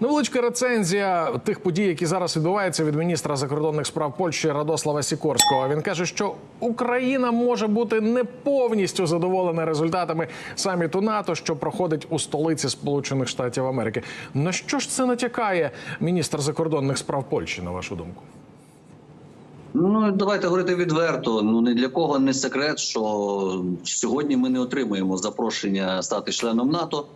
Невеличка рецензія тих подій, які зараз відбуваються від міністра закордонних справ Польщі Радослава Сікорського. Він каже, що Україна може бути не повністю задоволена результатами саміту НАТО, що проходить у столиці Сполучених Штатів Америки. На що ж це натякає міністр закордонних справ Польщі, на вашу думку? Ну давайте говорити відверто. Ну не для кого не секрет, що сьогодні ми не отримуємо запрошення стати членом НАТО,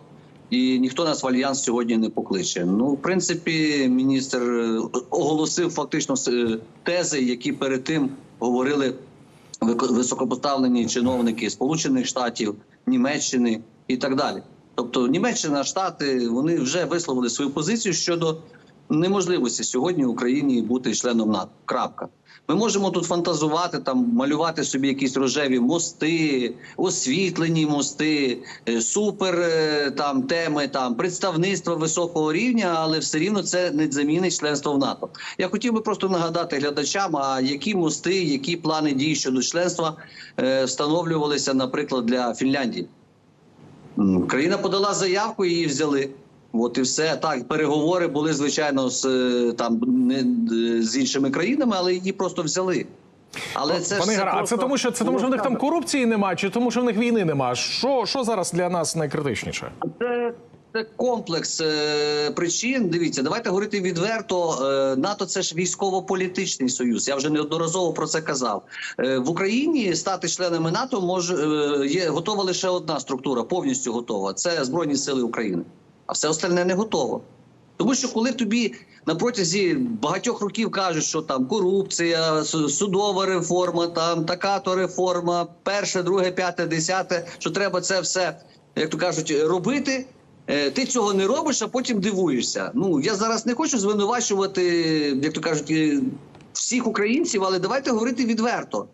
і ніхто нас в альянс сьогодні не покличе. Ну, в принципі, міністр е, оголосив фактично е, тези, які перед тим говорили високопоставлені чиновники Сполучених Штатів, Німеччини і так далі. Тобто Німеччина, Штати вони вже висловили свою позицію щодо неможливості сьогодні Україні бути членом НАТО. Крапка. Ми можемо тут фантазувати, там малювати собі якісь рожеві мости, освітлені мости, е, супер е, там теми, там представництва високого рівня, але все рівно це не замінить членство в НАТО. Я хотів би просто нагадати глядачам, а які мости, які плани дій щодо членства е, встановлювалися, наприклад, для Фінляндії. Країна подала заявку, її взяли. От і все так. Переговори були звичайно з е, там не е, з іншими країнами, але її просто взяли. Але це Пане все Ігоре, а це тому, що це тому, що в них там корупції немає, чи тому, що в них війни немає? Що, що зараз для нас найкритичніше? Це, це комплекс е, причин. Дивіться, давайте говорити відверто. Е, НАТО це ж військово-політичний союз. Я вже неодноразово про це казав. Е, в Україні стати членами НАТО може е, є готова лише одна структура, повністю готова. Це Збройні Сили України. А все остальне не готово. Тому що коли тобі на протязі багатьох років кажуть, що там корупція, судова реформа, там така то реформа, перше, друге, п'яте, десяте, що треба це все, як то кажуть, робити. е, Ти цього не робиш, а потім дивуєшся. Ну я зараз не хочу звинувачувати, як то кажуть, е, всіх українців, але давайте говорити відверто.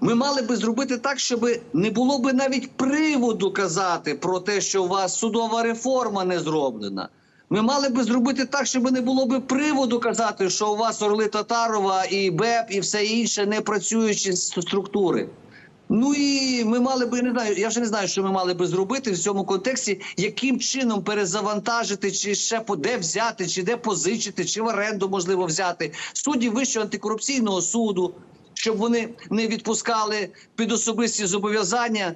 Ми мали би зробити так, щоб не було би навіть приводу казати про те, що у вас судова реформа не зроблена. Ми мали би зробити так, щоб не було би приводу казати, що у вас Орли Татарова і БЕП і все інше не працюючі структури. Ну і ми мали би не знаю. Я вже не знаю, що ми мали би зробити в цьому контексті, яким чином перезавантажити, чи ще по- де взяти, чи де позичити, чи в оренду можливо взяти суддів Вищого антикорупційного суду, щоб вони не відпускали під особисті зобов'язання.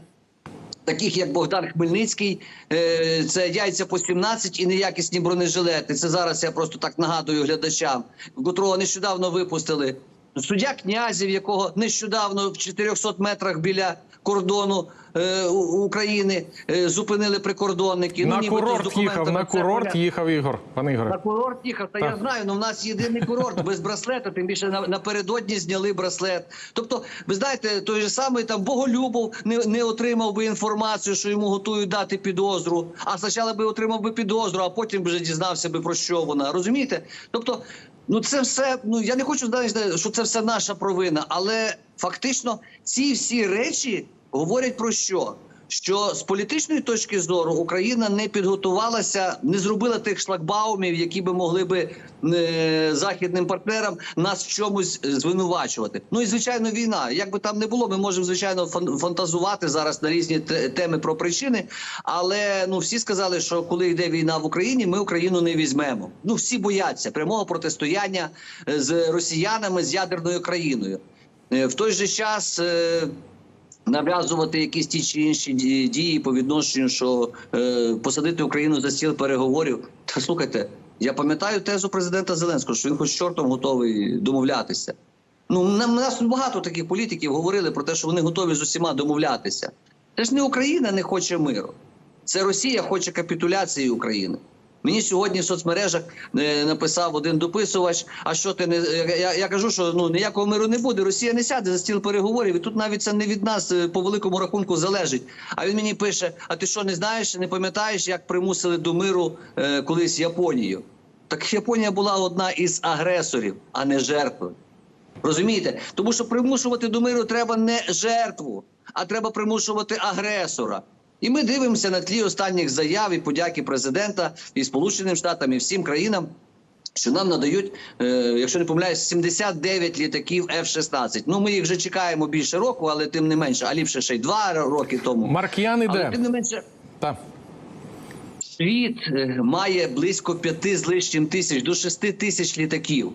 Таких як Богдан Хмельницький, е, це яйця по 17 і неякісні бронежилети. Це зараз я просто так нагадую глядачам, котрого нещодавно випустили. Суддя князів, якого нещодавно в 400 метрах біля кордону е, України е, зупинили прикордонники. на Ну, курорт їхав, на курорт їхав Ігор. Пане Ігоре. На курорт їхав, та я знаю, але в нас єдиний курорт без браслета, тим більше на- напередодні зняли браслет. Тобто, ви знаєте, той же самий там Боголюбов не, не отримав би інформацію, що йому готують дати підозру. А спочатку би отримав би підозру, а потім вже дізнався би про що вона. Розумієте? Тобто, ну це все. Ну я не хочу знаєте, що це все наша провина, але фактично ці всі речі говорять про що? Що з політичної точки зору Україна не підготувалася, не зробила тих шлагбаумів, які би могли би е, західним партнерам нас в чомусь е, звинувачувати. Ну і звичайно, війна. Як би там не було, ми можемо звичайно фан- фантазувати зараз на різні теми про причини. Але ну всі сказали, що коли йде війна в Україні, ми Україну не візьмемо. Ну всі бояться прямого протистояння е, з росіянами з ядерною країною. Е, В той же час. Нав'язувати якісь ті чи інші ді- дії по відношенню, що е, посадити Україну за стіл переговорів. Та слухайте, я пам'ятаю тезу президента Зеленського, що він хоч чортом готовий домовлятися. Ну нам нас багато таких політиків говорили про те, що вони готові з усіма домовлятися. Це ж не Україна не хоче миру, це Росія хоче капітуляції України. Мені сьогодні в соцмережах е, написав один дописувач. А що ти не я, я кажу, що ну ніякого миру не буде. Росія не сяде за стіл переговорів. І тут навіть це не від нас е, по великому рахунку залежить. А він мені пише: А ти що не знаєш, не пам'ятаєш, як примусили до миру е, колись Японію? Так Японія була одна із агресорів, а не жертвою. Розумієте? Тому що примушувати до миру треба не жертву, а треба примушувати агресора. І ми дивимося на тлі останніх заяв і подяки президента і Сполученим Штатам, і всім країнам, що нам надають, е, якщо не помиляюсь, 79 літаків F-16. Ну ми їх вже чекаємо більше року, але тим не менше, а ліпше ще й два роки тому. Марк'ян Але тим не менше. Так. Світ е, має близько п'яти з лишнім тисяч до шести тисяч літаків.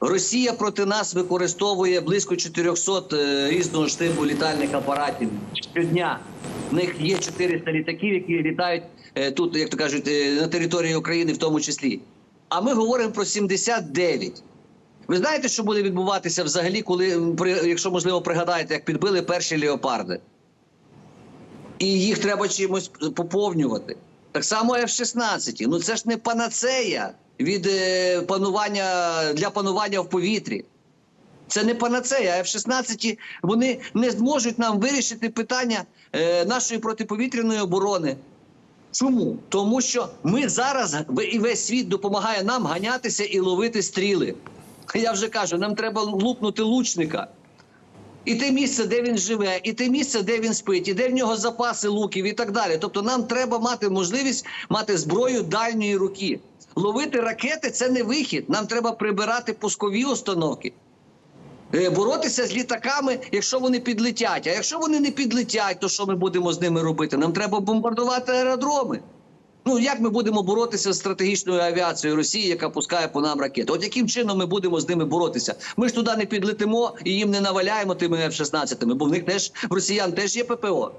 Росія проти нас використовує близько 400 е, різного штибу літальних апаратів щодня. В них є 400 літаків, які літають е, тут, як то кажуть, е, на території України, в тому числі. А ми говоримо про 79. Ви знаєте, що буде відбуватися взагалі, коли, якщо можливо пригадаєте, як підбили перші леопарди? і їх треба чимось поповнювати. Так само F-16. Ну це ж не панацея від е, панування для панування в повітрі. Це не панацея. F-16 вони не зможуть нам вирішити питання е, нашої протиповітряної оборони. Чому? Тому що ми зараз і весь світ допомагає нам ганятися і ловити стріли. Я вже кажу, нам треба лупнути лучника. І те місце, де він живе, і те місце, де він спить, і де в нього запаси луків, і так далі. Тобто, нам треба мати можливість мати зброю дальньої руки. Ловити ракети це не вихід. Нам треба прибирати пускові установки. Е, Боротися з літаками, якщо вони підлетять. А якщо вони не підлетять, то що ми будемо з ними робити? Нам треба бомбардувати аеродроми. Ну як ми будемо боротися з стратегічною авіацією Росії, яка пускає по нам ракети? От яким чином ми будемо з ними боротися? Ми ж туди не підлетимо і їм не наваляємо тими F-16, бо в них теж росіян теж є ППО.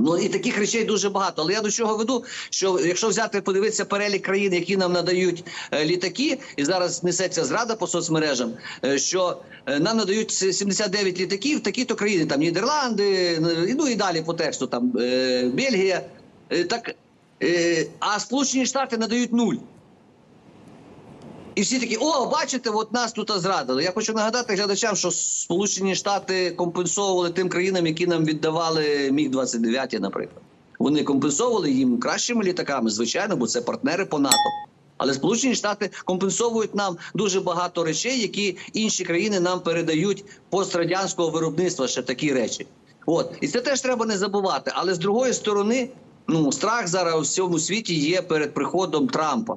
Ну і таких речей дуже багато. Але я до чого веду, що якщо взяти подивитися перелік країн, які нам надають е, літаки, і зараз несеться зрада по соцмережам, е, що е, нам надають 79 літаків, такі-то країни, там Нідерланди, ну і далі по тексту, там Бельгія. Так, а Сполучені Штати надають нуль. І всі такі, о, бачите, от нас тут зрадили. Я хочу нагадати глядачам, що Сполучені Штати компенсовували тим країнам, які нам віддавали міг 29 наприклад. Вони компенсовували їм кращими літаками, звичайно, бо це партнери по НАТО. Але Сполучені Штати компенсовують нам дуже багато речей, які інші країни нам передають пострадянського виробництва. Ще такі речі. От і це теж треба не забувати. Але з другої сторони, ну страх зараз у всьому світі є перед приходом Трампа.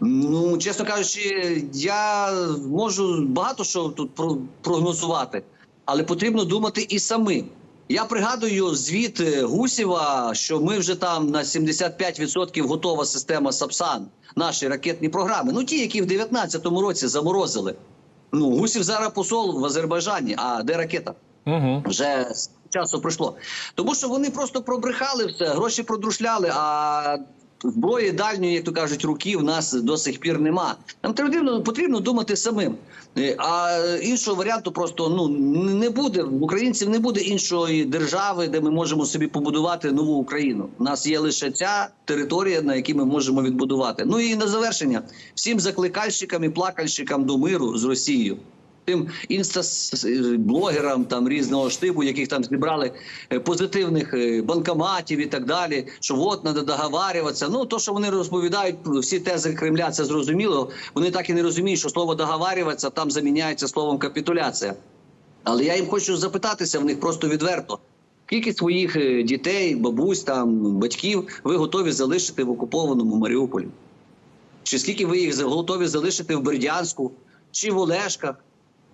Ну, чесно кажучи, я можу багато що тут про- прогнозувати, але потрібно думати і самим. Я пригадую звіт е, Гусєва, що ми вже там на 75% готова система САПСАН, наші ракетні програми. Ну ті, які в 19-му році заморозили. Ну, Гусів зараз посол в Азербайджані, а де ракета? Угу. вже часу пройшло. Тому що вони просто пробрехали все, гроші продрушляли, а зброї дальньої, як то кажуть, руки в нас до сих пір нема. Нам потрібно, потрібно думати самим. Е, А іншого варіанту просто ну не буде. В українців не буде іншої держави, де ми можемо собі побудувати нову Україну. У нас є лише ця територія, на якій ми можемо відбудувати. Ну і на завершення всім закликальщикам і плакальщикам до миру з Росією тим інстаблогерам там різного штибу, яких там зібрали е, позитивних е, банкоматів і так далі. Що от треба договарюватися. Ну то, що вони розповідають, всі тези Кремля, це зрозуміло. Вони так і не розуміють, що слово договарюватися там заміняється словом капітуляція. Але я їм хочу запитатися в них просто відверто. Скільки своїх е, дітей, бабусь, там батьків ви готові залишити в окупованому Маріуполі? Чи скільки ви їх готові залишити в Бердянську чи в Олешках?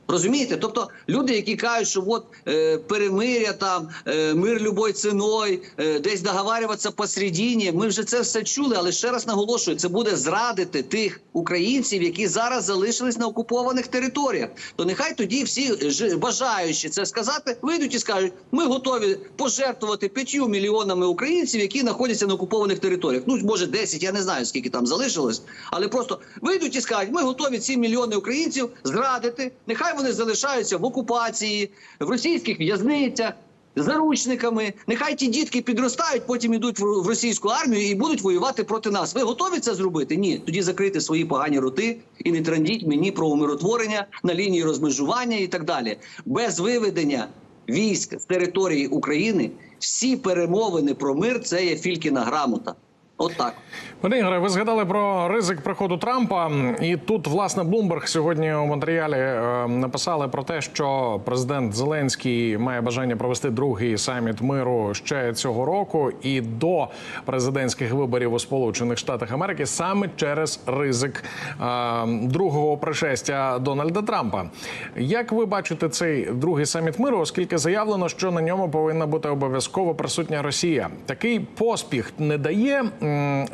Розумієте? Тобто люди, які кажуть, що от е, перемиря там, е, мир любою ціною, е, десь договарюватися посередині, ми вже це все чули, але ще раз наголошую, це буде зрадити тих українців, які зараз залишились на окупованих територіях. То нехай тоді всі бажаючі це сказати, вийдуть і скажуть, ми готові пожертвувати п'ятью мільйонами українців, які знаходяться на окупованих територіях. Ну, може, 10, я не знаю, скільки там залишилось, але просто вийдуть і скажуть, ми готові ці мільйони українців зрадити. Нехай вони залишаються в окупації, в російських в'язницях. Заручниками, нехай ті дітки підростають, потім йдуть в російську армію і будуть воювати проти нас. Ви готові це зробити? Ні, тоді закрити свої погані роти і не трандіть мені про умиротворення на лінії розмежування і так далі. Без виведення військ з території України всі перемовини про мир це є фількіна грамота. От так. Пане Ігоре, ви згадали про ризик приходу Трампа, і тут власне Блумберг сьогодні у матеріалі е, написали про те, що президент Зеленський має бажання провести другий саміт миру ще цього року, і до президентських виборів у Сполучених Штатах Америки саме через ризик е, другого пришестя Дональда Трампа. Як ви бачите цей другий саміт миру, оскільки заявлено, що на ньому повинна бути обов'язково присутня Росія? Такий поспіх не дає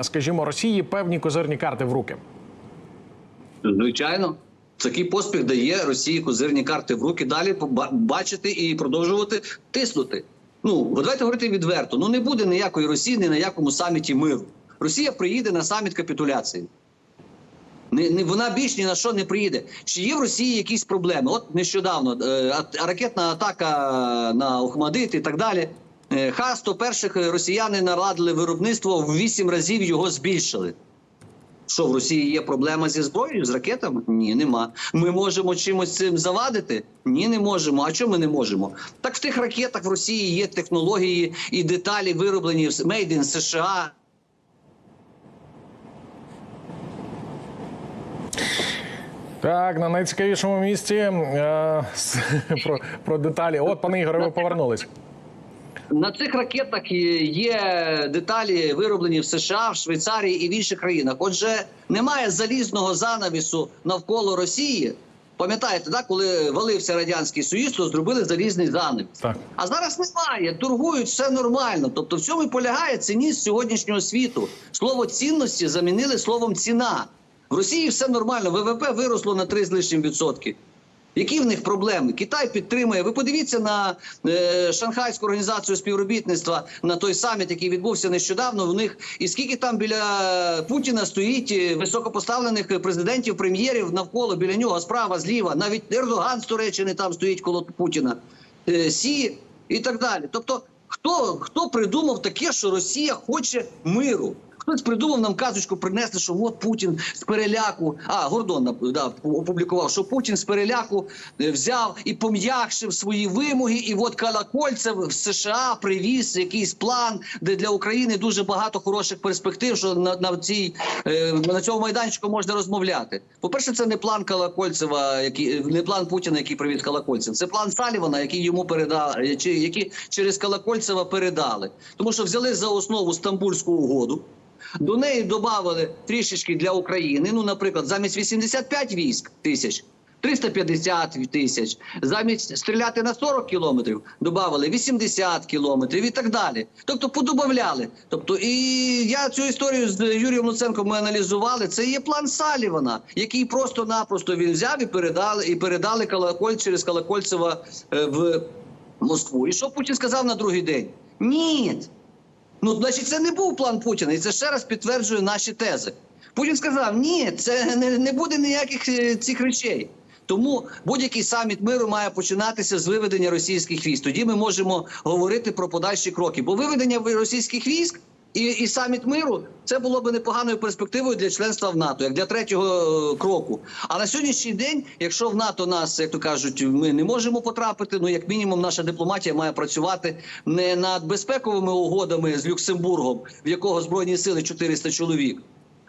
скажімо, Росії певні козирні карти в руки? Звичайно, такий поспіх дає Росії козирні карти в руки. Далі бачити і продовжувати тиснути. Ну давайте говорити відверто. Ну не буде ніякої Росії ні на якому саміті миру. Росія приїде на саміт капітуляції. Не, не вона більш ні на що не приїде. Чи є в Росії якісь проблеми? От нещодавно е, ракетна атака на Охмадит і так далі. Е, Х-100 перших росіяни наладили виробництво в 8 разів його збільшили. Що в Росії є проблема зі зброєю, з ракетами? Ні, нема. Ми можемо чимось цим завадити? Ні, не можемо. А чому ми не можемо? Так в тих ракетах в Росії є технології і деталі вироблені в Made in США. Так, на найцікавішому місці е, про, про деталі. От, пане Ігоре, ви повернулись. На цих ракетах є- деталі вироблені в США, в Швейцарії і в інших країнах. Отже, немає залізного занавісу навколо Росії. Пам'ятаєте, да, коли валився радянський союз, то зробили залізний занавіс. Так. А зараз немає, торгують все нормально. Тобто, в цьому і полягає цінність сьогоднішнього світу. Слово цінності замінили словом ціна. В Росії все нормально. ВВП виросло на 3 з лишнім відсотки. Які в них проблеми? Китай підтримує. Ви подивіться на е, Шанхайську організацію співробітництва на той саміт, який відбувся нещодавно. В них і скільки там біля Путіна стоїть е, високопоставлених президентів, прем'єрів навколо біля нього справа зліва. Навіть Ердоган з Туреччини там стоїть коло Путіна, е, Сі і так далі. Тобто, хто, хто придумав таке, що Росія хоче миру? Хтось придумав нам казочку, принесли, що от Путін з переляку. А Гордон да, опублікував, що Путін з переляку е, взяв і пом'якшив свої вимоги. І от Колокольцев в США привіз якийсь план, де для України дуже багато хороших перспектив. Що на, на цій е, на цьому майданчику можна розмовляти. По перше, це не план Колокольцева, який не план Путіна, який привіз Колокольцев. Це план Салівана, який йому передали, чи які через Колокольцева передали, тому що взяли за основу Стамбульську угоду. До неї додали трішечки для України. Ну, наприклад, замість 85 військ тисяч. 350 тисяч замість стріляти на 40 кілометрів, додали 80 кілометрів і так далі. Тобто подобавляли. Тобто, і я цю історію з Юрієм Луценком ми аналізували. Це є план Салівана, який просто-напросто він взяв і передали і передали Колоколь через Колокольцева е, в Москву. І що Путін сказав на другий день? Ні. Ну, значить, це не був план Путіна, і це ще раз підтверджує наші тези. Путін сказав: ні, це не, не буде ніяких е, цих речей. Тому будь-який саміт миру має починатися з виведення російських військ. Тоді ми можемо говорити про подальші кроки. Бо виведення ви- російських військ і, і саміт миру це було б непоганою перспективою для членства в НАТО, як для третього е, кроку. А на сьогоднішній день, якщо в НАТО нас, як то кажуть, ми не можемо потрапити, ну як мінімум, наша дипломатія має працювати не над безпековими угодами з Люксембургом, в якого збройні сили 400 чоловік.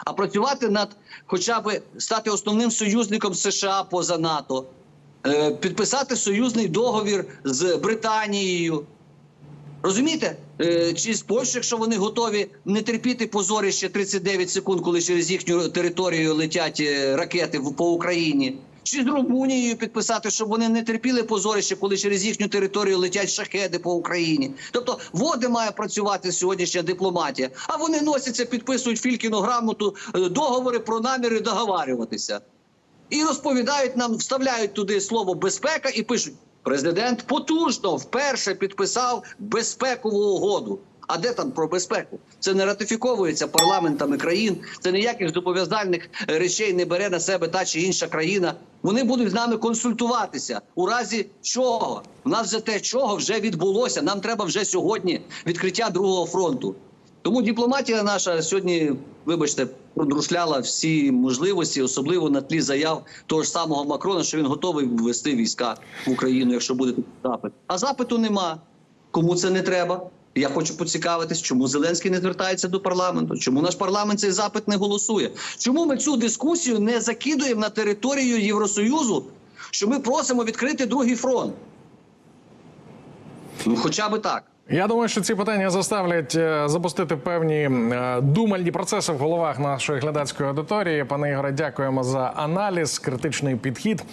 А працювати над хоча б стати основним союзником США поза НАТО, е, підписати союзний договір з Британією, Розумієте? Е, Чи з Польщі, якщо вони готові не терпіти позорище 39 секунд, коли через їхню територію летять е, ракети по Україні, чи з Румунією підписати, щоб вони не терпіли позорище, коли через їхню територію летять шахеди по Україні. Тобто, води має працювати сьогоднішня дипломатія, а вони носяться, підписують Фількіну грамоту, е, договори про наміри договарюватися. І розповідають нам, вставляють туди слово безпека і пишуть: президент потужно вперше підписав безпекову угоду. А де там про безпеку? Це не ратифіковується парламентами країн. Це ніяких зобов'язальних е, речей не бере на себе та чи інша країна. Вони будуть з нами консультуватися у разі чого. У нас вже те, чого вже відбулося. Нам треба вже сьогодні відкриття другого фронту. Тому дипломатія наша сьогодні, вибачте, продрушляла всі можливості, особливо на тлі заяв того ж самого Макрона, що він готовий ввести війська в Україну, якщо буде запит. А запиту нема. Кому це не треба? Я хочу поцікавитись, чому Зеленський не звертається до парламенту, чому наш парламент цей запит не голосує? Чому ми цю дискусію не закидуємо на територію Євросоюзу, що ми просимо відкрити другий фронт? Ну, хоча би так. Я думаю, що ці питання заставлять е, запустити певні е, думальні процеси в головах нашої глядацької аудиторії. Пане Ігоре, дякуємо за аналіз, критичний підхід.